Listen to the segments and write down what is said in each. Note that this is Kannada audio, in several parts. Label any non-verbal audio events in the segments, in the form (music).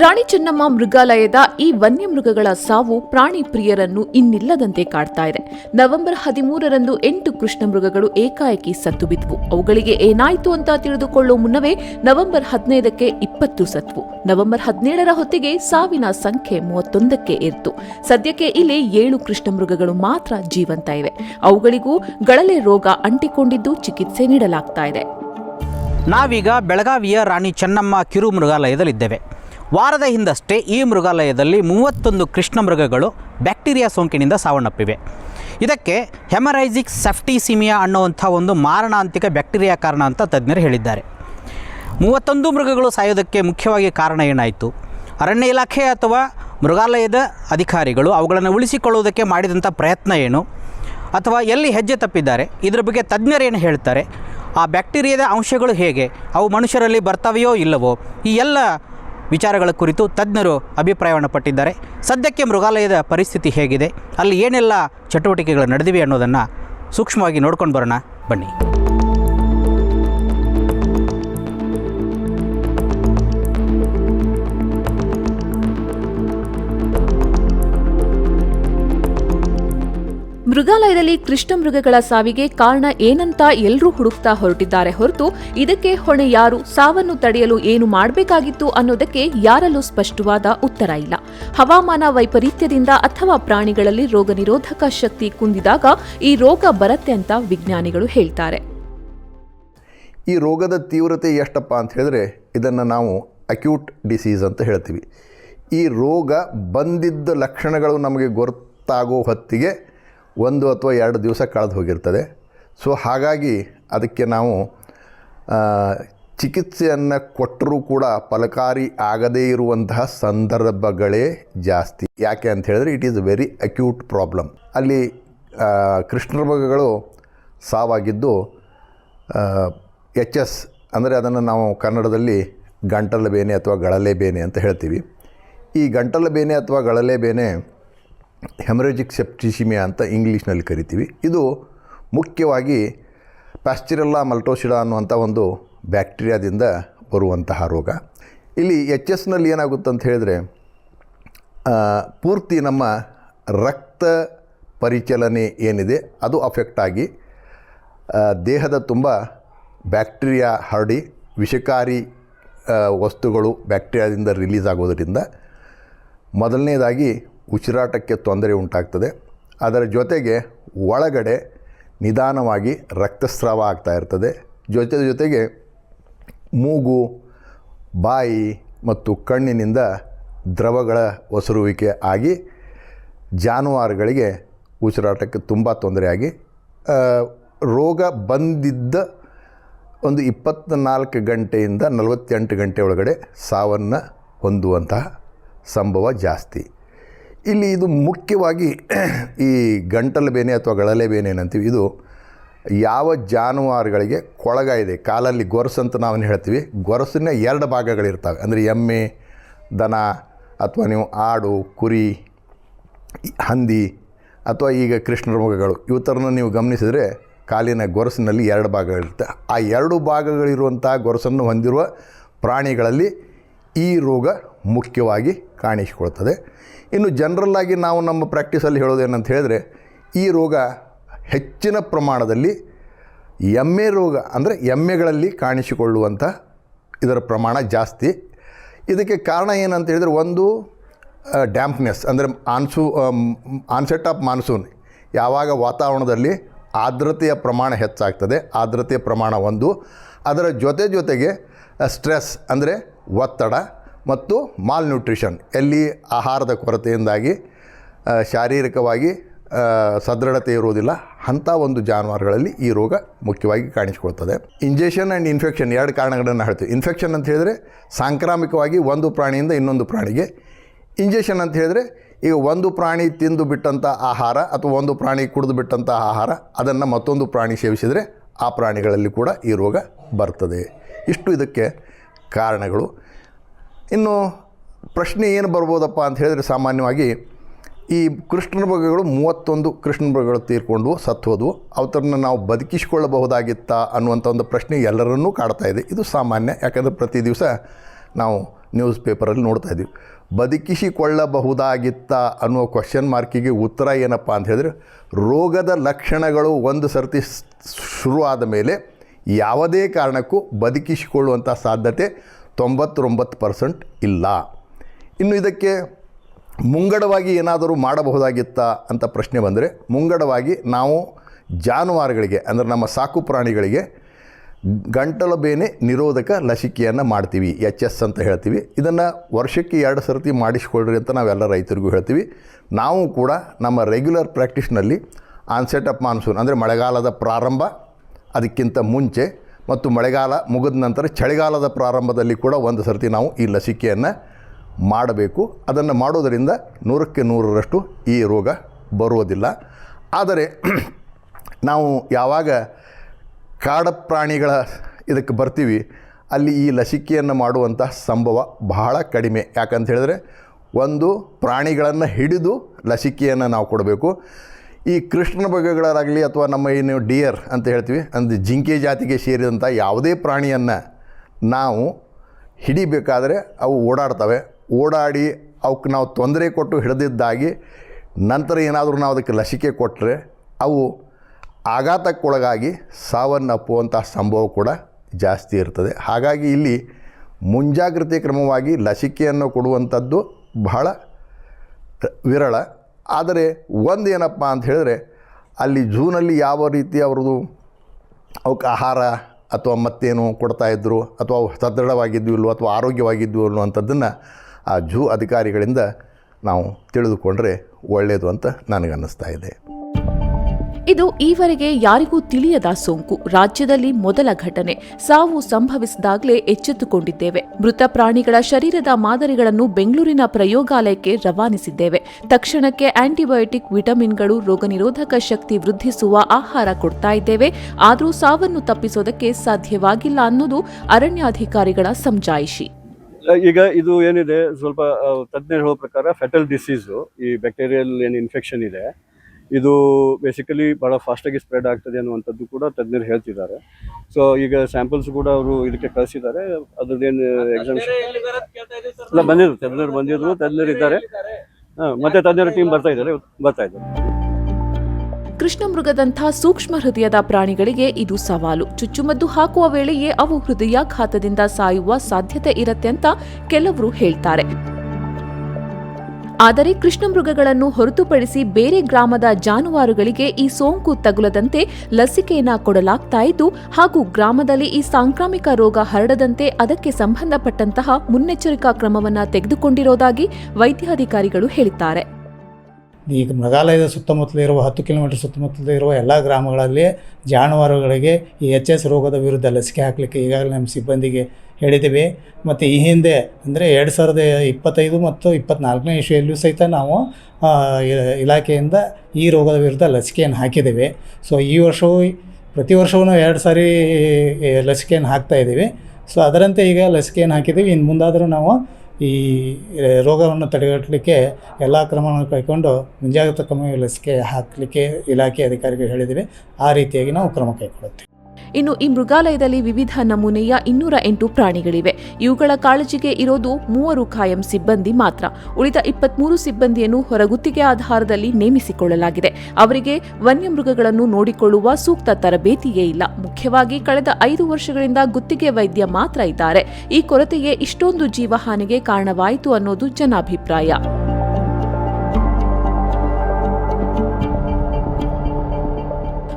ರಾಣಿ ಚೆನ್ನಮ್ಮ ಮೃಗಾಲಯದ ಈ ವನ್ಯಮೃಗಗಳ ಸಾವು ಪ್ರಾಣಿ ಪ್ರಿಯರನ್ನು ಇನ್ನಿಲ್ಲದಂತೆ ಕಾಡ್ತಾ ಇದೆ. ನವೆಂಬರ್ ಹದಿಮೂರರಂದು ಎಂಟು ಕೃಷ್ಣ ಮೃಗಗಳು ಏಕಾಏಕಿ ಸತ್ತು ಬಿದ್ವು ಅವುಗಳಿಗೆ ಏನಾಯಿತು ಅಂತ ತಿಳಿದುಕೊಳ್ಳೋ ಮುನ್ನವೇ ನವೆಂಬರ್ ಹದಿನೈದಕ್ಕೆ ಇಪ್ಪತ್ತು ಸತ್ವು. ನವೆಂಬರ್ ಹದಿನೇಳರ ಹೊತ್ತಿಗೆ ಸಾವಿನ ಸಂಖ್ಯೆ ಮೂವತ್ತೊಂದಕ್ಕೆ ಏರ್ತು. ಸದ್ಯಕ್ಕೆ ಇಲ್ಲಿ ಏಳು ಕೃಷ್ಣ ಮೃಗಗಳು ಮಾತ್ರ ಜೀವಂತ ಇವೆ. ಅವುಗಳಿಗೂ ಗಳಲೆ ರೋಗ ಅಂಟಿಕೊಂಡಿದ್ದು ಚಿಕಿತ್ಸೆ ನೀಡಲಾಗ್ತಾ ಇದೆ. ನಾವೀಗ ಬೆಳಗಾವಿಯ ರಾಣಿ ಚೆನ್ನಮ್ಮ ಕಿರು ಮೃಗಾಲಯದಲ್ಲಿದ್ದೇವೆ. ವಾರದ ಹಿಂದಷ್ಟೇ ಈ ಮೃಗಾಲಯದಲ್ಲಿ ಮೂವತ್ತೊಂದು ಕೃಷ್ಣ ಮೃಗಗಳು ಬ್ಯಾಕ್ಟೀರಿಯಾ ಸೋಂಕಿನಿಂದ ಸಾವನ್ನಪ್ಪಿವೆ. ಇದಕ್ಕೆ ಹೆಮರೈಸಿಕ್ ಸೆಫ್ಟಿಸಿಮಿಯಾ ಅನ್ನುವಂಥ ಒಂದು ಮಾರಣಾಂತಿಕ ಬ್ಯಾಕ್ಟೀರಿಯಾ ಕಾರಣ ಅಂತ ತಜ್ಞರು ಹೇಳಿದ್ದಾರೆ. ಮೂವತ್ತೊಂದು ಮೃಗಗಳು ಸಾಯೋದಕ್ಕೆ ಮುಖ್ಯವಾಗಿ ಕಾರಣ ಏನಾಯಿತು? ಅರಣ್ಯ ಇಲಾಖೆ ಅಥವಾ ಮೃಗಾಲಯದ ಅಧಿಕಾರಿಗಳು ಅವುಗಳನ್ನು ಉಳಿಸಿಕೊಳ್ಳುವುದಕ್ಕೆ ಮಾಡಿದಂಥ ಪ್ರಯತ್ನ ಏನು? ಅಥವಾ ಎಲ್ಲಿ ಹೆಜ್ಜೆ ತಪ್ಪಿದ್ದಾರೆ? ಇದರ ಬಗ್ಗೆ ತಜ್ಞರೇನು ಹೇಳ್ತಾರೆ? ಆ ಬ್ಯಾಕ್ಟೀರಿಯಾದ ಅಂಶಗಳು ಹೇಗೆ? ಅವು ಮನುಷ್ಯರಲ್ಲಿ ಬರ್ತವೆಯೋ ಇಲ್ಲವೋ? ಈ ಎಲ್ಲ ವಿಚಾರಗಳ ಕುರಿತು ತಜ್ಞರು ಅಭಿಪ್ರಾಯವನ್ನು ಪಟ್ಟಿದ್ದಾರೆ. ಸದ್ಯಕ್ಕೆ ಮೃಗಾಲಯದ ಪರಿಸ್ಥಿತಿ ಹೇಗಿದೆ? ಅಲ್ಲಿ ಏನೆಲ್ಲ ಚಟುವಟಿಕೆಗಳು ನಡೆದಿವೆ ಅನ್ನೋದನ್ನು ಸೂಕ್ಷ್ಮವಾಗಿ ನೋಡ್ಕೊಂಡು ಬರೋಣ. ಬನ್ನಿ. ಮೃಗಾಲಯದಲ್ಲಿ ಕೃಷ್ಣ ಮೃಗಗಳ ಸಾವಿಗೆ ಕಾರಣ ಏನಂತ ಎಲ್ಲರೂ ಹುಡುಕ್ತಾ ಹೊರಟಿದ್ದಾರೆ ಹೊರತು ಇದಕ್ಕೆ ಹೊಣೆ ಯಾರು? ಸಾವನ್ನು ತಡೆಯಲು ಏನು ಮಾಡಬೇಕಾಗಿತ್ತು ಅನ್ನೋದಕ್ಕೆ ಯಾರಲ್ಲೂ ಸ್ಪಷ್ಟವಾದ ಉತ್ತರ ಇಲ್ಲ. ಹವಾಮಾನ ವೈಪರೀತ್ಯದಿಂದ ಅಥವಾ ಪ್ರಾಣಿಗಳಲ್ಲಿ ರೋಗ ನಿರೋಧಕ ಶಕ್ತಿ ಕುಂದಿದಾಗ ಈ ರೋಗ ಬರುತ್ತೆ ಅಂತ ವಿಜ್ಞಾನಿಗಳು ಹೇಳ್ತಾರೆ. ಈ ರೋಗದ ತೀವ್ರತೆ ಎಷ್ಟಪ್ಪ ಅಂತ ಹೇಳಿದ್ರೆ ಇದನ್ನು ನಾವು ಅಕ್ಯೂಟ್ ಡಿಸೀಸ್ ಅಂತ ಹೇಳ್ತೀವಿ. ಈ ರೋಗ ಬಂದಿದ್ದ ಲಕ್ಷಣಗಳು ನಮಗೆ ಗೊತ್ತಾಗೋ ಹೊತ್ತಿಗೆ ಒಂದು ಅಥವಾ ಎರಡು ದಿವಸ ಕಳೆದು ಹೋಗಿರ್ತದೆ. ಸೊ ಹಾಗಾಗಿ ಅದಕ್ಕೆ ನಾವು ಚಿಕಿತ್ಸೆಯನ್ನು ಕೊಟ್ಟರೂ ಕೂಡ ಫಲಕಾರಿ ಆಗದೇ ಇರುವಂತಹ ಸಂದರ್ಭಗಳೇ ಜಾಸ್ತಿ. ಯಾಕೆ ಅಂತ ಹೇಳಿದ್ರೆ it is very acute problem ಅಲ್ಲಿ ಆ, ಕೃಷ್ಣ ಮೃಗಗಳು ಸಾವಾಗಿದ್ದು ಎಚ್ ಎಸ್ ಅಂದರೆ ಅದನ್ನು ನಾವು ಕನ್ನಡದಲ್ಲಿ ಗಂಟಲ ಬೇನೆ ಅಥವಾ ಗಳಲೆ ಬೇನೆ ಅಂತ ಹೇಳ್ತೀವಿ. ಈ ಗಂಟಲ ಬೇನೆ ಅಥವಾ ಗಳಲೆ ಬೇನೆ ಹೆಮರೇಜಿಕ್ ಸೆಪ್ಟಿಸಿಮಿಯಾ ಅಂತ ಇಂಗ್ಲೀಷ್ನಲ್ಲಿ ಕರಿತೀವಿ. ಇದು ಮುಖ್ಯವಾಗಿ ಪ್ಯಾಸ್ಟಿರಲ್ಲಾ ಮಲ್ಟೋಸಿಡಾ ಅನ್ನುವಂಥ ಒಂದು ಬ್ಯಾಕ್ಟೀರಿಯಾದಿಂದ ಬರುವಂತಹ ರೋಗ. ಇಲ್ಲಿ ಎಚ್ ಎಸ್ನಲ್ಲಿ ಏನಾಗುತ್ತೆ ಅಂತ ಹೇಳಿದ್ರೆ ಪೂರ್ತಿ ನಮ್ಮ ರಕ್ತ ಪರಿಚಲನೆ ಏನಿದೆ, ಅದು ಅಫೆಕ್ಟ್ ಆಗಿ ದೇಹದ ತುಂಬ ಬ್ಯಾಕ್ಟೀರಿಯಾ ಹರಡಿ, ವಿಷಕಾರಿ ವಸ್ತುಗಳು ಬ್ಯಾಕ್ಟೀರಿಯಾದಿಂದ ರಿಲೀಸ್ ಆಗೋದರಿಂದ, ಮೊದಲನೇದಾಗಿ ಉಸಿರಾಟಕ್ಕೆ ತೊಂದರೆ ಉಂಟಾಗ್ತದೆ. ಅದರ ಜೊತೆಗೆ ಒಳಗಡೆ ನಿಧಾನವಾಗಿ ರಕ್ತಸ್ರಾವ ಆಗ್ತಾ ಇರ್ತದೆ. ಜೊತೆ ಜೊತೆಗೆ ಮೂಗು, ಬಾಯಿ ಮತ್ತು ಕಣ್ಣಿನಿಂದ ದ್ರವಗಳ ಒಸರುವಿಕೆ ಆಗಿ ಜಾನುವಾರುಗಳಿಗೆ ಉಸಿರಾಟಕ್ಕೆ ತುಂಬ ತೊಂದರೆಯಾಗಿ ರೋಗ ಬಂದಿದ್ದ ಒಂದು ಇಪ್ಪತ್ತ್ನಾಲ್ಕು ಗಂಟೆಯಿಂದ ನಲವತ್ತೆಂಟು ಗಂಟೆ ಒಳಗಡೆ ಸಾವನ್ನು ಹೊಂದುವಂತಹ ಸಂಭವ ಜಾಸ್ತಿ. ಇಲ್ಲಿ ಇದು ಮುಖ್ಯವಾಗಿ ಈ ಗಂಟಲು ಬೇನೆ ಅಥವಾ ಗಳಲೆ ಬೇನೆ ಏನಂತೀವಿ, ಇದು ಯಾವ ಜಾನುವಾರುಗಳಿಗೆ ಕೊಳಗ ಇದೆ, ಕಾಲಲ್ಲಿ ಗೊರಸು ಅಂತ ನಾವು ಹೇಳ್ತೀವಿ, ಗೊರಸಿನ ಎರಡು ಭಾಗಗಳಿರ್ತವೆ, ಅಂದರೆ ಎಮ್ಮೆ, ದನ, ಅಥವಾ ನೀವು ಆಡು, ಕುರಿ, ಹಂದಿ, ಅಥವಾ ಈಗ ಕೃಷ್ಣರ ಮೃಗಗಳು ಇವು ನೀವು ಗಮನಿಸಿದರೆ ಕಾಲಿನ ಗೊರಸಿನಲ್ಲಿ ಎರಡು ಭಾಗಗಳಿರುತ್ತೆ. ಆ ಎರಡು ಭಾಗಗಳಿರುವಂಥ ಗೊರಸನ್ನು ಹೊಂದಿರುವ ಪ್ರಾಣಿಗಳಲ್ಲಿ ಈ ರೋಗ ಮುಖ್ಯವಾಗಿ ಕಾಣಿಸಿಕೊಳ್ತದೆ. ಇನ್ನು ಜನರಲ್ಲಾಗಿ ನಾವು ನಮ್ಮ ಪ್ರಾಕ್ಟೀಸಲ್ಲಿ ಹೇಳೋದೇನಂತ ಹೇಳಿದ್ರೆ, ಈ ರೋಗ ಹೆಚ್ಚಿನ ಪ್ರಮಾಣದಲ್ಲಿ ಎಮ್ಮೆ ರೋಗ ಅಂದರೆ ಎಮ್ಮೆಗಳಲ್ಲಿ ಕಾಣಿಸಿಕೊಳ್ಳುವಂಥ ಇದರ ಪ್ರಮಾಣ ಜಾಸ್ತಿ. ಇದಕ್ಕೆ ಕಾರಣ ಏನಂತ ಹೇಳಿದರೆ ಒಂದು ಡ್ಯಾಂಪ್ನೆಸ್ ಅಂದರೆ ಆನ್ಸೂ ಆನ್ಸೆಟ್ ಆಫ್ ಮಾನ್ಸೂನ್ ಯಾವಾಗ ವಾತಾವರಣದಲ್ಲಿ ಆರ್ದ್ರತೆಯ ಪ್ರಮಾಣ ಹೆಚ್ಚಾಗ್ತದೆ, ಆರ್ದ್ರತೆಯ ಪ್ರಮಾಣ ಒಂದು. ಅದರ ಜೊತೆ ಜೊತೆಗೆ ಸ್ಟ್ರೆಸ್ ಅಂದರೆ ಒತ್ತಡ ಮತ್ತು ಮಾಲ್ ನ್ಯೂಟ್ರಿಷನ್ ಎಲ್ಲಿ ಆಹಾರದ ಕೊರತೆಯಿಂದಾಗಿ ಶಾರೀರಿಕವಾಗಿ ಸದೃಢತೆ ಇರುವುದಿಲ್ಲ, ಅಂಥ ಒಂದು ಜಾನುವಾರುಗಳಲ್ಲಿ ಈ ರೋಗ ಮುಖ್ಯವಾಗಿ ಕಾಣಿಸಿಕೊಳ್ತದೆ. ಇಂಜೆಕ್ಷನ್ ಆ್ಯಂಡ್ ಇನ್ಫೆಕ್ಷನ್ ಎರಡು ಕಾರಣಗಳನ್ನು ಹೇಳ್ತೀವಿ. ಇನ್ಫೆಕ್ಷನ್ ಅಂತ ಹೇಳಿದರೆ ಸಾಂಕ್ರಾಮಿಕವಾಗಿ ಒಂದು ಪ್ರಾಣಿಯಿಂದ ಇನ್ನೊಂದು ಪ್ರಾಣಿಗೆ. ಇಂಜೆಕ್ಷನ್ ಅಂತ ಹೇಳಿದರೆ ಈಗ ಒಂದು ಪ್ರಾಣಿ ತಿಂದು ಬಿಟ್ಟಂಥ ಆಹಾರ ಅಥವಾ ಒಂದು ಪ್ರಾಣಿ ಕುಡಿದು ಬಿಟ್ಟಂಥ ಆಹಾರ, ಅದನ್ನು ಮತ್ತೊಂದು ಪ್ರಾಣಿ ಸೇವಿಸಿದರೆ ಆ ಪ್ರಾಣಿಗಳಲ್ಲಿ ಕೂಡ ಈ ರೋಗ ಬರ್ತದೆ. ಇಷ್ಟು ಇದಕ್ಕೆ ಕಾರಣಗಳು. ಇನ್ನು ಪ್ರಶ್ನೆ ಏನು ಬರ್ಬೋದಪ್ಪ ಅಂತ ಹೇಳಿದರೆ ಸಾಮಾನ್ಯವಾಗಿ ಈ ಕೃಷ್ಣನ ಮೃಗಗಳು ಮೂವತ್ತೊಂದು ಕೃಷ್ಣ ಮೃಗಗಳು ತೀರ್ಕೊಂಡು ಸತ್ತೋದು ಅವತರನ್ನ ನಾವು ಬದುಕಿಸಿಕೊಳ್ಳಬಹುದಾಗಿತ್ತಾ ಅನ್ನುವಂಥ ಒಂದು ಪ್ರಶ್ನೆ ಎಲ್ಲರನ್ನೂ ಕಾಡ್ತಾ ಇದೆ. ಇದು ಸಾಮಾನ್ಯ, ಯಾಕಂದರೆ ಪ್ರತಿ ದಿವಸ ನಾವು ನ್ಯೂಸ್ ಪೇಪರಲ್ಲಿ ನೋಡ್ತಾ ಇದ್ದೀವಿ. ಬದುಕಿಸಿಕೊಳ್ಳಬಹುದಾಗಿತ್ತ ಅನ್ನುವ ಕ್ವಶನ್ ಮಾರ್ಕಿಗೆ ಉತ್ತರ ಏನಪ್ಪ ಅಂತ ಹೇಳಿದ್ರೆ, ರೋಗದ ಲಕ್ಷಣಗಳು ಒಂದು ಸರ್ತಿ ಶುರುವಾದ ಮೇಲೆ ಯಾವುದೇ ಕಾರಣಕ್ಕೂ ಬದುಕಿಸಿಕೊಳ್ಳುವಂಥ ಸಾಧ್ಯತೆ ತೊಂಬತ್ತೊಂಬತ್ತು ಪರ್ಸೆಂಟ್ ಇಲ್ಲ. ಇನ್ನು ಇದಕ್ಕೆ ಮುಂಗಡವಾಗಿ ಏನಾದರೂ ಮಾಡಬಹುದಾಗಿತ್ತಾ ಅಂತ ಪ್ರಶ್ನೆ ಬಂದರೆ, ಮುಂಗಡವಾಗಿ ನಾವು ಜಾನುವಾರುಗಳಿಗೆ, ಅಂದರೆ ನಮ್ಮ ಸಾಕು ಪ್ರಾಣಿಗಳಿಗೆ ಗಂಟಲು ಬೇನೆ ನಿರೋಧಕ ಲಸಿಕೆಯನ್ನು ಮಾಡ್ತೀವಿ, ಎಚ್ ಎಸ್ ಅಂತ ಹೇಳ್ತೀವಿ. ಇದನ್ನು ವರ್ಷಕ್ಕೆ ಎರಡು ಸರ್ತಿ ಮಾಡಿಸ್ಕೊಳ್ರಿ ಅಂತ ನಾವೆಲ್ಲ ರೈತರಿಗೂ ಹೇಳ್ತೀವಿ. ನಾವು ಕೂಡ ನಮ್ಮ ರೆಗ್ಯುಲರ್ ಪ್ರಾಕ್ಟೀಸ್ನಲ್ಲಿ ಆನ್ಸೆಟ್ ಆಫ್ ಮಾನ್ಸೂನ್ ಅಂದರೆ ಮಳೆಗಾಲದ ಪ್ರಾರಂಭ, ಅದಕ್ಕಿಂತ ಮುಂಚೆ ಮತ್ತು ಮಳೆಗಾಲ ಮುಗಿದ ನಂತರ ಚಳಿಗಾಲದ ಪ್ರಾರಂಭದಲ್ಲಿ ಕೂಡ ಒಂದು ಸರ್ತಿ ನಾವು ಈ ಲಸಿಕೆಯನ್ನು ಮಾಡಬೇಕು. ಅದನ್ನು ಮಾಡೋದರಿಂದ ನೂರಕ್ಕೆ ನೂರರಷ್ಟು ಈ ರೋಗ ಬರುವುದಿಲ್ಲ. ಆದರೆ (clears throat) ನಾವು ಯಾವಾಗ ಕಾಡ ಪ್ರಾಣಿಗಳ ಇದಕ್ಕೆ ಬರ್ತೀವಿ, ಅಲ್ಲಿ ಈ ಲಸಿಕೆಯನ್ನು ಮಾಡುವಂತಹ ಸಂಭವ ಬಹಳ ಕಡಿಮೆ. ಯಾಕಂತ ಹೇಳಿದ್ರೆ ಒಂದು ಪ್ರಾಣಿಗಳನ್ನು ಹಿಡಿದು ಲಸಿಕೆಯನ್ನು ನಾವು ಕೊಡಬೇಕು. ಈ ಕೃಷ್ಣ ಬಗೆಗಳಾಗಲಿ ಅಥವಾ ನಮ್ಮ ಏನು ಡಿಯರ್ ಅಂತ ಹೇಳ್ತೀವಿ, ಅಂದರೆ ಜಿಂಕೆ ಜಾತಿಗೆ ಸೇರಿದಂಥ ಯಾವುದೇ ಪ್ರಾಣಿಯನ್ನು ನಾವು ಹಿಡಿಬೇಕಾದರೆ ಅವು ಓಡಾಡ್ತವೆ. ಓಡಾಡಿ ಅವಕ್ಕೆ ನಾವು ತೊಂದರೆ ಕೊಟ್ಟು ಹಿಡಿದಿದ್ದಾಗಿ ನಂತರ ಏನಾದರೂ ನಾವು ಅದಕ್ಕೆ ಲಸಿಕೆ ಕೊಟ್ಟರೆ ಅವು ಆಘಾತಕ್ಕೊಳಗಾಗಿ ಸಾವನ್ನಪ್ಪುವಂಥ ಸಂಭವ ಕೂಡ ಜಾಸ್ತಿ ಇರ್ತದೆ. ಹಾಗಾಗಿ ಇಲ್ಲಿ ಮುಂಜಾಗ್ರತೆ ಕ್ರಮವಾಗಿ ಲಸಿಕೆಯನ್ನು ಕೊಡುವಂಥದ್ದು ಬಹಳ ವಿರಳ ಆದರೆ ಒಂದು ಏನಪ್ಪ ಅಂತ ಹೇಳಿದ್ರೆ ಅಲ್ಲಿ ಜೂನಲ್ಲಿ ಯಾವ ರೀತಿ ಅವ್ರದ್ದು ಅವಕ್ಕೆ ಆಹಾರ ಅಥವಾ ಮತ್ತೇನು ಕೊಡ್ತಾಯಿದ್ರು ಅಥವಾ ಅವು ಸದೃಢವಾಗಿದ್ವು ಇಲ್ವೋ ಅಥವಾ ಆರೋಗ್ಯವಾಗಿದ್ವು ಅನ್ನುವಂಥದ್ದನ್ನು ಆ ಜೂ ಅಧಿಕಾರಿಗಳಿಂದ ನಾವು ತಿಳಿದುಕೊಂಡ್ರೆ ಒಳ್ಳೆಯದು ಅಂತ ನನಗನ್ನಿಸ್ತಾ ಇದೆ. ಇದು ಈವರೆಗೆ ಯಾರಿಗೂ ತಿಳಿಯದ ಸೋಂಕು. ರಾಜ್ಯದಲ್ಲಿ ಮೊದಲ ಘಟನೆ. ಸಾವು ಸಂಭವಿಸಿದಾಗಲೇ ಎಚ್ಚೆತ್ತುಕೊಂಡಿದ್ದೇವೆ. ಮೃತ ಪ್ರಾಣಿಗಳ ಶರೀರದ ಮಾದರಿಗಳನ್ನು ಬೆಂಗಳೂರಿನ ಪ್ರಯೋಗಾಲಯಕ್ಕೆ ರವಾನಿಸಿದ್ದೇವೆ. ತಕ್ಷಣಕ್ಕೆ ಆಂಟಿಬಯೋಟಿಕ್, ವಿಟಮಿನ್ಗಳು, ರೋಗನಿರೋಧಕ ಶಕ್ತಿ ವೃದ್ಧಿಸುವ ಆಹಾರ ಕೊಡ್ತಾ ಇದ್ದೇವೆ. ಆದರೂ ಸಾವನ್ನು ತಪ್ಪಿಸೋದಕ್ಕೆ ಸಾಧ್ಯವಾಗಿಲ್ಲ ಅನ್ನೋದು ಅರಣ್ಯಾಧಿಕಾರಿಗಳ ಸಮಜಾಯಿಷಿ. ಈಗ ಇದು ಏನಿದೆ, ಸ್ವಲ್ಪ ತಜ್ಞರು ಹೇಳೋ ಪ್ರಕಾರ, ಫೆಟಲ್ ಡಿಸೀಸು, ಈ ಬ್ಯಾಕ್ಟೀರಿಯಲ್ ಏನು ಇನ್ಫೆಕ್ಷನ್ ಇದೆ ಇದು ಬೇಸಿಕಲಿ ಭಾಳ ಫಾಸ್ಟಾಗಿ ಸ್ಪ್ರೆಡ್ ಆಗ್ತದೆ ಅನ್ನುವಂಥದ್ದು ಕೂಡ ತಜ್ಞರು ಹೇಳ್ತಿದ್ದಾರೆ. ಸೊ ಈಗ ಸ್ಯಾಂಪಲ್ಸ್ ಕೂಡ ಅವರು ಇದಕ್ಕೆ ಕಳಿಸಿದ್ದಾರೆ. ಅದ್ರದ್ದೇನು ಎಕ್ಸಾಮ್ಸ್ ಇಲ್ಲ ಬಂದಿದ್ರು ತಜ್ಞರು ಬಂದಿದ್ರು ತಜ್ಞರು ಇದ್ದಾರೆ. ಹಾಂ ಮತ್ತೆ ತಜ್ಞರ ಟೀಮ್ ಬರ್ತಾ ಇದ್ದಾರೆ ಬರ್ತಾ ಇದ್ದಾರೆ. ಕೃಷ್ಣ ಮೃಗದಂಥ ಸೂಕ್ಷ್ಮ ಹೃದಯದ ಪ್ರಾಣಿಗಳಿಗೆ ಇದು ಸವಾಲು. ಚುಚ್ಚುಮದ್ದು ಹಾಕುವ ವೇಳೆಯೇ ಅವು ಹೃದಯಾಘಾತದಿಂದ ಸಾಯುವ ಸಾಧ್ಯತೆ ಇರತ್ತೆ ಅಂತ ಕೆಲವರು ಹೇಳ್ತಾರೆ. ಆದರೆ ಕೃಷ್ಣ ಮೃಗಗಳನ್ನು ಹೊರತುಪಡಿಸಿ ಬೇರೆ ಗ್ರಾಮದ ಜಾನುವಾರುಗಳಿಗೆ ಈ ಸೋಂಕು ತಗುಲದಂತೆ ಲಸಿಕೆಯನ್ನು ಕೊಡಲಾಗ್ತಾ ಇದ್ದು, ಹಾಗೂ ಗ್ರಾಮದಲ್ಲಿ ಈ ಸಾಂಕ್ರಾಮಿಕ ರೋಗ ಹರಡದಂತೆ ಅದಕ್ಕೆ ಸಂಬಂಧಪಟ್ಟಂತಹ ಮುನ್ನೆಚ್ಚರಿಕಾ ಕ್ರಮವನ್ನ ತೆಗೆದುಕೊಂಡಿರೋದಾಗಿ ವೈದ್ಯಾಧಿಕಾರಿಗಳು ಹೇಳಿದ್ದಾರೆ. ಈಗ ಮೃಗಾಲಯದ ಸುತ್ತಮುತ್ತಲೂ ಇರುವ ಹತ್ತು ಕಿಲೋಮೀಟರ್ ಸುತ್ತಮುತ್ತಲೂ ಇರುವ ಎಲ್ಲ ಗ್ರಾಮಗಳಲ್ಲಿ ಜಾನುವಾರುಗಳಿಗೆ ಈ ಎಚ್ ಎಸ್ ರೋಗದ ವಿರುದ್ಧ ಲಸಿಕೆ ಹಾಕಲಿಕ್ಕೆ ಈಗಾಗಲೇ ನಮ್ಮ ಸಿಬ್ಬಂದಿಗೆ ಹೇಳಿದ್ದೀವಿ. ಮತ್ತು ಈ ಹಿಂದೆ ಅಂದರೆ ಎರಡು ಸಾವಿರದ ಇಪ್ಪತ್ತೈದು ಮತ್ತು ಇಪ್ಪತ್ತ್ನಾಲ್ಕನೇ ಇಶ್ವೆಯಲ್ಲೂ ಸಹಿತ ನಾವು ಇಲಾಖೆಯಿಂದ ಈ ರೋಗದ ವಿರುದ್ಧ ಲಸಿಕೆಯನ್ನು ಹಾಕಿದ್ದೇವೆ. ಸೊ ಈ ವರ್ಷವೂ, ಪ್ರತಿ ವರ್ಷವೂ ಎರಡು ಸಾರಿ ಲಸಿಕೆಯನ್ನು ಹಾಕ್ತಾ ಇದ್ದೀವಿ. ಸೊ ಅದರಂತೆ ಈಗ ಲಸಿಕೆಯನ್ನು ಹಾಕಿದ್ದೀವಿ. ಇನ್ನು ಮುಂದಾದರೂ ನಾವು ಈ ರೋಗವನ್ನು ತಡೆಗಟ್ಟಲಿಕ್ಕೆ ಎಲ್ಲ ಕ್ರಮವನ್ನು ಕೈಗೊಂಡು ಮುಂಜಾಗ್ರತಾ ಕ್ರಮ ಲಸಿಕೆ ಹಾಕಲಿಕ್ಕೆ ಇಲಾಖೆ ಅಧಿಕಾರಿಗಳು ಹೇಳಿದ್ದೀವಿ ಆ ರೀತಿಯಾಗಿ ನಾವು ಕ್ರಮ ಕೈಗೊಳ್ಳುತ್ತೇವೆ. ಇನ್ನು ಈ ಮೃಗಾಲಯದಲ್ಲಿ ವಿವಿಧ ನಮೂನೆಯ ಇನ್ನೂರ ಎಂಟು ಪ್ರಾಣಿಗಳಿವೆ. ಇವುಗಳ ಕಾಳಜಿಗೆ ಇರೋದು ಮೂವರು ಖಾಯಂ ಸಿಬ್ಬಂದಿ ಮಾತ್ರ. ಉಳಿದ ಇಪ್ಪತ್ಮೂರು ಸಿಬ್ಬಂದಿಯನ್ನು ಹೊರಗುತ್ತಿಗೆ ಆಧಾರದಲ್ಲಿ ನೇಮಿಸಿಕೊಳ್ಳಲಾಗಿದೆ. ಅವರಿಗೆ ವನ್ಯಮೃಗಗಳನ್ನು ನೋಡಿಕೊಳ್ಳುವ ಸೂಕ್ತ ತರಬೇತಿಯೇ ಇಲ್ಲ. ಮುಖ್ಯವಾಗಿ ಕಳೆದ ಐದು ವರ್ಷಗಳಿಂದ ಗುತ್ತಿಗೆ ವೈದ್ಯ ಮಾತ್ರ ಇದ್ದಾರೆ. ಈ ಕೊರತೆಯೇ ಇಷ್ಟೊಂದು ಜೀವಹಾನಿಗೆ ಕಾರಣವಾಯಿತು ಅನ್ನೋದು ಜನಾಭಿಪ್ರಾಯ.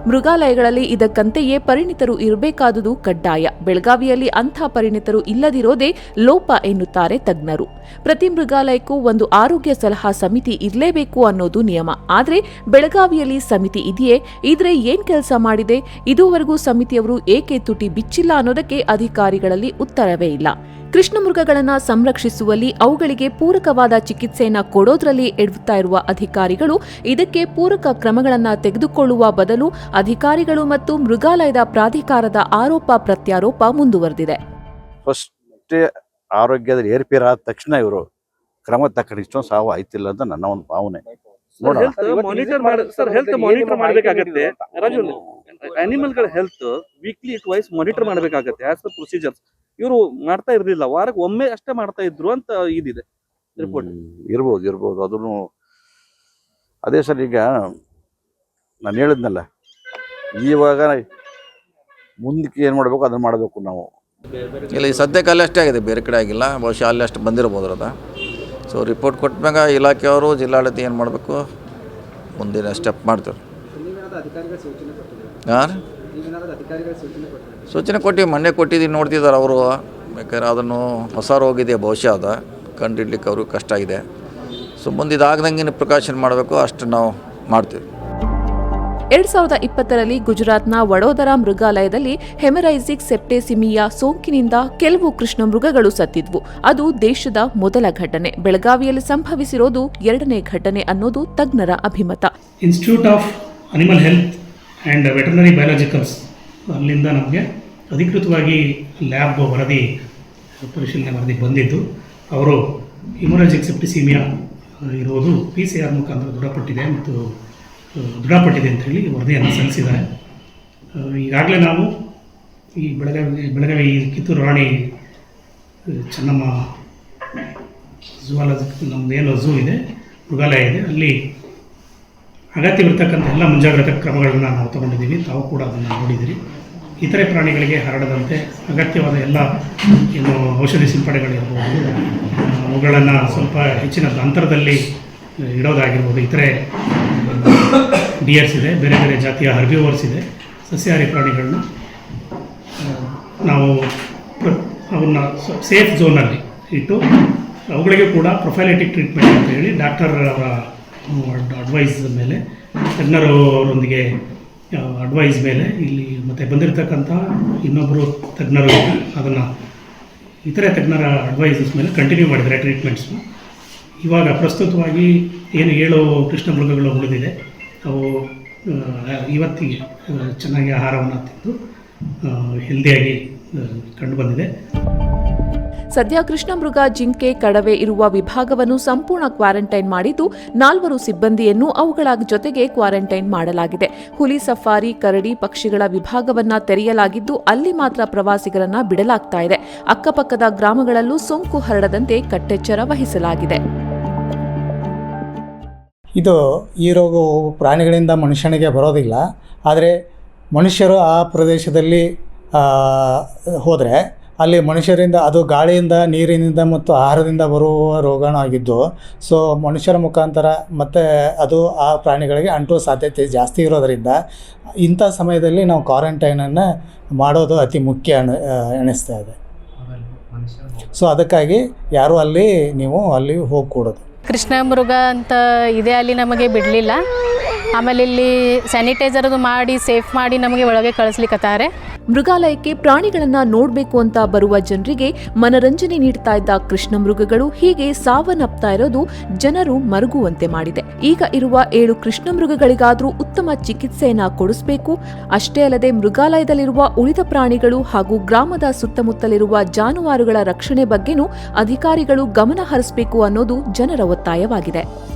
ಮೃಗಾಲಯಗಳಲ್ಲಿ ಇದಕ್ಕಂತೆಯೇ ಪರಿಣಿತರು ಇರಬೇಕಾದುದು ಕಡ್ಡಾಯ. ಬೆಳಗಾವಿಯಲ್ಲಿ ಅಂಥ ಪರಿಣಿತರು ಇಲ್ಲದಿರೋದೇ ಲೋಪ ಎನ್ನುತ್ತಾರೆ ತಜ್ಞರು. ಪ್ರತಿ ಮೃಗಾಲಯಕ್ಕೂ ಒಂದು ಆರೋಗ್ಯ ಸಲಹಾ ಸಮಿತಿ ಇರಲೇಬೇಕು ಅನ್ನೋದು ನಿಯಮ. ಆದರೆ ಬೆಳಗಾವಿಯಲ್ಲಿ ಸಮಿತಿ ಇದೆಯೇ? ಇದ್ರೆ ಏನ್ ಕೆಲಸ ಮಾಡಿದೆ? ಇದುವರೆಗೂ ಸಮಿತಿಯವರು ಏಕೆ ತುಟಿ ಬಿಚ್ಚಿಲ್ಲ ಅನ್ನೋದಕ್ಕೆ ಅಧಿಕಾರಿಗಳಲ್ಲಿ ಉತ್ತರವೇ ಇಲ್ಲ. ಕೃಷ್ಣ ಮೃಗಗಳನ್ನ ಸಂರಕ್ಷಿಸುವಲ್ಲಿ ಅವುಗಳಿಗೆ ಪೂರಕವಾದ ಚಿಕಿತ್ಸೆಯನ್ನ ಕೊಡೋದ್ರಲ್ಲಿ ಎಡುತ್ತಾ ಇರುವ ಅಧಿಕಾರಿಗಳು ಇದಕ್ಕೆ ಪೂರಕ ಕ್ರಮಗಳನ್ನು ತೆಗೆದುಕೊಳ್ಳುವ ಬದಲು ಅಧಿಕಾರಿಗಳು ಮತ್ತು ಮೃಗಾಲಯದ ಪ್ರಾಧಿಕಾರದ ಆರೋಪ ಪ್ರತ್ಯಾರೋಪ ಮುಂದುವರೆದಿದೆ. ಫಸ್ಟ್ ಆರೋಗ್ಯದ ಏರ್ಪೇರ್ ಆದ ತಕ್ಷಣ ಇವರು ಕ್ರಮ ತಕ್ಕಂಡು ಇಷ್ಟೊಂದು ಸಾವು ಆಯ್ತಿಲ್ಲ ಅಂತ ನನ್ನ ಒಂದು ಭಾವನೆ. ನೋಡೋಣ. ಹೆಲ್ತ್ ಮಾನಿಟರ್ ಮಾಡಿ ಸರ್ ಹೆಲ್ತ್ ಮಾನಿಟರ್ ಮಾಡಬೇಕಾಗತ್ತೆ. ರಾಜು ಅನಿಮಲ್ಗಳ ಹೆಲ್ತ್ ವೀಕ್ಲಿ ಟ್ವೈಸ್ ಮಾನಿಟರ್ ಮಾಡಬೇಕಾಗತ್ತೆ ಆಸ್ ಪ್ರೊಸೀಜರ್ ಪ್ರೊಸೀಜರ್ಸ್ ಇವರು ಮಾಡ್ತಾ ಇರ್ಲಿಲ್ಲ. ವಾರಕ್ಕೆ ಒಮ್ಮೆ ಅಷ್ಟೇ ಮಾಡ್ತಾ ಇದ್ರು ಅಂತ ಇದಿದೆ ರಿಪೋರ್ಟ್ ಇರ್ಬೋದು ಇರ್ಬೋದು. ಅದನ್ನು ಅದೇ ಸರ್ ಈಗ ನಾನು ಹೇಳಿದ್ನಲ್ಲ ಇವಾಗ ಮುಂದಕ್ಕೆ ಏನು ಮಾಡಬೇಕು ಅದನ್ನು ಮಾಡಬೇಕು ನಾವು. ಇಲ್ಲ ಈ ಸದ್ಯಕ್ಕೆ ಅಲ್ಲಿ ಅಷ್ಟೇ ಆಗಿದೆ ಬೇರೆ ಕಡೆ ಆಗಿಲ್ಲ. ಬಹುಶಃ ಅಲ್ಲಿ ಅಷ್ಟು ಬಂದಿರ್ಬೋದು ಅದ ಸೊ ರಿಪೋರ್ಟ್ ಕೊಟ್ಟಾಗ ಇಲಾಖೆಯವರು ಜಿಲ್ಲಾಡಳಿತ ಏನು ಮಾಡಬೇಕು? ಮುಂದಿನ ಸ್ಟೆಪ್ ಮಾಡ್ತಾರೆ. ಹಾಂ ಸೂಚನೆ ಕೊಟ್ಟು ಮೊನ್ನೆ ಕೊಟ್ಟಿದ್ದೀನಿ ನೋಡ್ತಿದ್ದಾರೆ ಅವರು. ಬೇಕಾದ್ರೆ ಅದನ್ನು ಹೊಸ ರೋಗ ಇದೆ ಬಹುಶಃ ಅದ ಕಂಡಿಡ್ಲಿಕ್ಕೆ ಅವ್ರಿಗೆ ಕಷ್ಟ ಇದೆ. ಸೊ ಮುಂದೆ ಇದಾಗ್ದಂಗೆ ಪ್ರಿಕಾಷನ್ ಮಾಡಬೇಕು ಅಷ್ಟು ನಾವು ಮಾಡ್ತೀವಿ. ಎರಡ್ ಸಾವಿರದ ಇಪ್ಪತ್ತರಲ್ಲಿ ಗುಜರಾತ್ನ ವಡೋದರಾ ಮೃಗಾಲಯದಲ್ಲಿ ಹೆಮರೈಸಿಕ್ ಸೆಪ್ಟೆಸಿಮಿಯಾ ಸೋಂಕಿನಿಂದ ಕೆಲವು ಕೃಷ್ಣ ಮೃಗಗಳು ಸತ್ತಿದ್ವು. ಅದು ದೇಶದ ಮೊದಲ ಘಟನೆ. ಬೆಳಗಾವಿಯಲ್ಲಿ ಸಂಭವಿಸಿರೋದು ಎರಡನೇ ಘಟನೆ ಅನ್ನೋದು ತಜ್ಞರ ಅಭಿಮತ. Institute of animal health and veterinary biologicals ಅಲ್ಲಿಂದ ನಮಗೆ ಅಧಿಕೃತವಾಗಿ ಲ್ಯಾಬ್ ವರದಿ, ಪರಿಶೀಲನೆ ವರದಿ ಬಂದಿದ್ದು, ಅವರು ಹಿಮೋರಾಜಿಕ್ ಸೆಪ್ಟಿಸೀಮಿಯಾ ಇರೋದು ಪಿ ಸಿ ಆರ್ ಮುಖಾಂತರ ದೃಢಪಟ್ಟಿದೆ ಮತ್ತು ದೃಢಪಟ್ಟಿದೆ ಅಂತ ಹೇಳಿ ವರದಿಯನ್ನು ಸಲ್ಲಿಸಿದ್ದಾರೆ. ಈಗಾಗಲೇ ನಾವು ಈ ಬೆಳಗಾವಿ ಬೆಳಗಾವಿ ಕಿತ್ತೂರು ರಾಣಿ ಚೆನ್ನಮ್ಮ ಚೆನ್ನಮ್ಮ, ಝೂವಾಲಜಿ ನಮ್ಮದೇನು ಝೂ ಇದೆ, ಮೃಗಾಲಯ ಇದೆ. ಅಲ್ಲಿ ಅಗತ್ಯವಿರ್ತಕ್ಕಂಥ ಎಲ್ಲ ಮುಂಜಾಗ್ರತಾ ಕ್ರಮಗಳನ್ನು ನಾವು ತಗೊಂಡಿದ್ದೀವಿ. ತಾವು ಕೂಡ ಅದನ್ನು ನೋಡಿದ್ದೀರಿ. ಇತರೆ ಪ್ರಾಣಿಗಳಿಗೆ ಹರಡದಂತೆ ಅಗತ್ಯವಾದ ಎಲ್ಲ ಏನು ಔಷಧಿ ಸಿಂಪಡೆಗಳಿರ್ಬೋದು, ಅವುಗಳನ್ನು ಸ್ವಲ್ಪ ಹೆಚ್ಚಿನ ಅಂತರದಲ್ಲಿ ಇಡೋದಾಗಿರ್ಬೋದು. ಇತರೆ ಡಿಯರ್ಸ್ ಇದೆ, ಬೇರೆ ಬೇರೆ ಜಾತಿಯ ಹರ್ಬಿವರ್ಸ್ ಇದೆ. ಸಸ್ಯಾಹಾರಿ ಪ್ರಾಣಿಗಳನ್ನ ನಾವು ಅವನ್ನ ಸೇಫ್ ಝೋನಲ್ಲಿ ಇಟ್ಟು, ಅವುಗಳಿಗೆ ಕೂಡ ಪ್ರೊಫೈಲೆಟಿಕ್ ಟ್ರೀಟ್ಮೆಂಟ್ ಅಂತ ಹೇಳಿ ಡಾಕ್ಟರ್ ಅವರ ಅಡ್ವೈಸ್ ಮೇಲೆ ತಜ್ಞರು ಅವರೊಂದಿಗೆ ಅಡ್ವೈಸ್ ಮೇಲೆ ಇಲ್ಲಿ ಮತ್ತು ಬಂದಿರತಕ್ಕಂಥ ಇನ್ನೊಬ್ಬರು ತಜ್ಞರು ಅದನ್ನು ಇತರೆ ತಜ್ಞರ ಅಡ್ವೈಸಸ್ ಮೇಲೆ ಕಂಟಿನ್ಯೂ ಮಾಡಿದ್ದಾರೆ ಟ್ರೀಟ್ಮೆಂಟ್ಸ್ನ ಇವಾಗ ಪ್ರಸ್ತುತವಾಗಿ ಏನು ಏಳು ಕೃಷ್ಣ ಮೃಗಗಳು ಉಳಿದಿದೆ, ಅವು ಇವತ್ತಿಗೆ ಚೆನ್ನಾಗಿ ಆಹಾರವನ್ನು ತಿಂದು ಹೆಲ್ದಿಯಾಗಿ ಕಂಡುಬಂದಿದೆ ಸದ್ಯ ಕೃಷ್ಣಮೃಗ ಜಿಂಕೆ ಕಡವೆ ಇರುವ ವಿಭಾಗವನ್ನು ಸಂಪೂರ್ಣ ಕ್ವಾರಂಟೈನ್ ಮಾಡಿದ್ದು, ನಾಲ್ವರು ಸಿಬ್ಬಂದಿಯನ್ನು ಅವುಗಳ ಜೊತೆಗೆ ಕ್ವಾರಂಟೈನ್ ಮಾಡಲಾಗಿದೆ. ಹುಲಿ ಸಫಾರಿ, ಕರಡಿ ಪಕ್ಷಿಗಳ ವಿಭಾಗವನ್ನ ತೆರೆಯಲಾಗಿದ್ದು, ಅಲ್ಲಿ ಮಾತ್ರ ಪ್ರವಾಸಿಗರನ್ನ ಬಿಡಲಾಗ್ತಾ ಇದೆ. ಅಕ್ಕಪಕ್ಕದ ಗ್ರಾಮಗಳಲ್ಲೂ ಸೋಂಕು ಹರಡದಂತೆ ಕಟ್ಟೆಚ್ಚರ ವಹಿಸಲಾಗಿದೆ. ಇದು ಈ ರೋಗವು ಪ್ರಾಣಿಗಳಿಂದ ಮನುಷ್ಯನಿಗೆ ಬರೋದಿಲ್ಲ. ಆದರೆ ಮನುಷ್ಯರು ಆ ಪ್ರದೇಶದಲ್ಲಿ ಹೋದರೆ ಅಲ್ಲಿ ಮನುಷ್ಯರಿಂದ, ಅದು ಗಾಳಿಯಿಂದ, ನೀರಿನಿಂದ ಮತ್ತು ಆಹಾರದಿಂದ ಬರುವ ರೋಗಾಣು ಆಗಿದ್ದು ಸೊ ಮನುಷ್ಯರ ಮುಖಾಂತರ ಮತ್ತು ಅದು ಆ ಪ್ರಾಣಿಗಳಿಗೆ ಅಂಟುವ ಸಾಧ್ಯತೆ ಜಾಸ್ತಿ ಇರೋದರಿಂದ, ಇಂಥ ಸಮಯದಲ್ಲಿ ನಾವು ಕ್ವಾರಂಟೈನನ್ನು ಮಾಡೋದು ಅತಿ ಮುಖ್ಯ ಅಣ ಎಣಿಸ್ತಾ ಇದೆ. ಸೊ ಅದಕ್ಕಾಗಿ ಯಾರೂ ಅಲ್ಲಿ ನೀವು ಅಲ್ಲಿ ಹೋಗಕೂಡದು. ಕೃಷ್ಣ ಮೃಗ ಅಂತ ಇದೆ ಅಲ್ಲಿ ನಮಗೆ ಬಿಡಲಿಲ್ಲ. ಆಮೇಲೆ ಇಲ್ಲಿ ಸ್ಯಾನಿಟೈಸರ್ದು ಮಾಡಿ ಸೇಫ್ ಮಾಡಿ ನಮಗೆ ಒಳಗೆ ಕಳಿಸ್ಲಿಕ್ಕತ್ತಾರೆ ಮೃಗಾಲಯಕ್ಕೆ ಪ್ರಾಣಿಗಳನ್ನ ನೋಡಬೇಕು ಅಂತ ಬರುವ ಜನರಿಗೆ ಮನರಂಜನೆ ನೀಡ್ತಾ ಇದ್ದ ಕೃಷ್ಣ ಮೃಗಗಳು ಹೀಗೆ ಸಾವನ್ನಪ್ತಾ ಇರೋದು ಜನರು ಮರುಗುವಂತೆ ಮಾಡಿದೆ. ಈಗ ಇರುವ ಏಳು ಕೃಷ್ಣ ಮೃಗಗಳಿಗಾದ್ರೂ ಉತ್ತಮ ಚಿಕಿತ್ಸೆಯನ್ನ ಕೊಡಿಸಬೇಕು. ಅಷ್ಟೇ ಅಲ್ಲದೆ ಮೃಗಾಲಯದಲ್ಲಿರುವ ಉಳಿದ ಪ್ರಾಣಿಗಳು ಹಾಗೂ ಗ್ರಾಮದ ಸುತ್ತಮುತ್ತಲಿರುವ ಜಾನುವಾರುಗಳ ರಕ್ಷಣೆ ಬಗ್ಗೆನೂ ಅಧಿಕಾರಿಗಳು ಗಮನ ಹರಿಸಬೇಕು ಅನ್ನೋದು ಜನರ ಒತ್ತಾಯವಾಗಿದೆ.